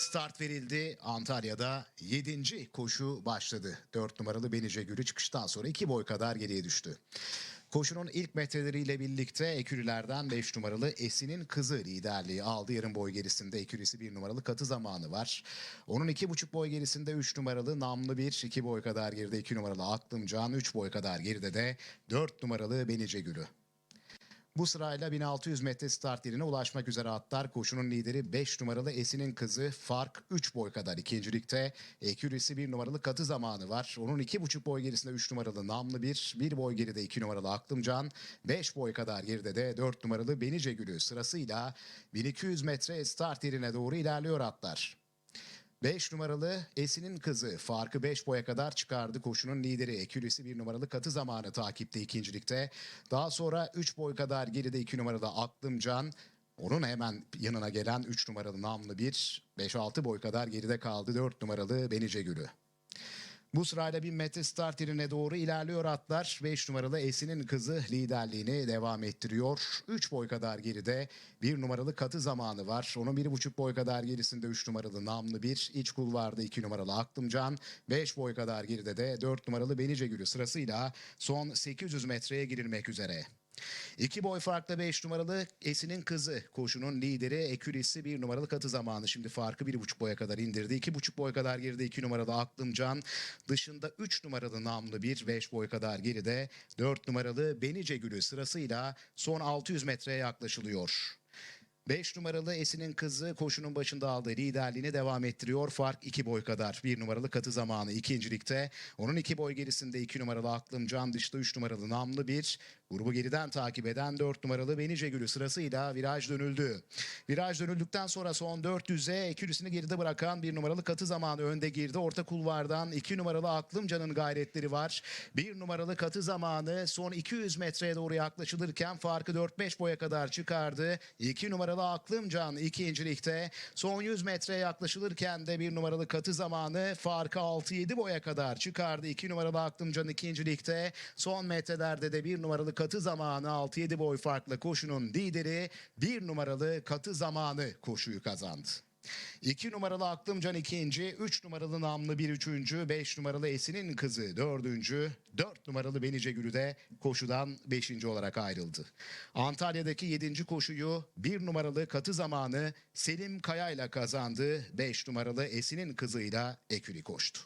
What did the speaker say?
Start verildi. Antalya'da 7. koşu başladı. 4 numaralı Benice Gülü çıkıştan sonra 2 boy kadar geriye düştü. Koşunun ilk metreleriyle birlikte ekürülerden 5 numaralı Esin'in kızı liderliği aldı. Yarım boy gerisinde ekürisi 1 numaralı katı zamanı var. Onun 2,5 boy gerisinde 3 numaralı Namlı 1, 2 boy kadar geride 2 numaralı Aklımcan, 3 boy kadar geride de 4 numaralı Benice Gülü. Bu sırayla 1600 metre start yerine ulaşmak üzere atlar. Koşunun lideri 5 numaralı Esin'in kızı. Fark 3 boy kadar ikincilikte. Ekürisi 1 numaralı katı zamanı var. Onun 2,5 boy gerisinde 3 numaralı Namlı 1. 1 boy geride 2 numaralı Aklımcan. 5 boy kadar geride de 4 numaralı Benice Gülü sırasıyla 1200 metre start yerine doğru ilerliyor atlar. 5 numaralı Esin'in kızı farkı 5 boya kadar çıkardı. Koşunun lideri Ekürisi 1 numaralı katı zamanı takipte ikincilikte. Daha sonra 3 boy kadar geride 2 numaralı Aklımcan. Onun hemen yanına gelen 3 numaralı Namlı 1. 5-6 boy kadar geride kaldı 4 numaralı Benice Gülü. Bu sırayla 1000 metre start yerine doğru ilerliyor atlar. 5 numaralı Esin'in kızı liderliğini devam ettiriyor. 3 boy kadar geride 1 numaralı katı zamanı var. Onun 1,5 boy kadar gerisinde 3 numaralı Namlı 1. iç kulvarda 2 numaralı Aklımcan. 5 boy kadar geride de 4 numaralı Benice Gülü sırasıyla son 800 metreye girilmek üzere. İki boy farkla 5 numaralı Esin'in kızı. Koşunun lideri Ekürisi 1 numaralı katı zamanı. Şimdi farkı 1,5 boya kadar indirdi. 2,5 boy kadar geride 2 numaralı Aklımcan. Dışında 3 numaralı Namlı 1, 5 boy kadar geride 4 numaralı Benice Gülü sırasıyla son 600 metreye yaklaşılıyor. 5 numaralı Esin'in kızı koşunun başında aldığı liderliğini devam ettiriyor. Fark 2 boy kadar. 1 numaralı katı zamanı ikincilikte. Onun 2 boy gerisinde 2 numaralı Aklımcan dışta 3 numaralı Namlı 1. Grubu geriden takip eden 4 numaralı Benice Gülü sırasıyla viraj dönüldü. Viraj dönüldükten sonra son 400'e ekürüsünü geride bırakan 1 numaralı katı zamanı önde girdi. Orta kulvardan 2 numaralı Aklımcan'ın gayretleri var. 1 numaralı katı zamanı son 200 metreye doğru yaklaşılırken farkı 4-5 boya kadar çıkardı. 2 numaralı Aklımcan ikincilikte. Son 100 metreye yaklaşılırken de 1 numaralı katı zamanı farkı 6-7 boya kadar çıkardı. 2 numaralı Aklımcan ikincilikte. Son metrelerde de 1 numaralı katı zamanı 6-7 boy farkla koşunun lideri 1 numaralı katı zamanı koşuyu kazandı. 2 numaralı Aklımcan ikinci, 3 numaralı Namlı bir üçüncü, 5 numaralı Esin'in kızı dördüncü, 4 numaralı Benice Gülü de koşudan 5. olarak ayrıldı. Antalya'daki 7. koşuyu 1 numaralı katı zamanı Selim Kaya ile kazandı. 5 numaralı Esin'in kızıyla Eküli koştu.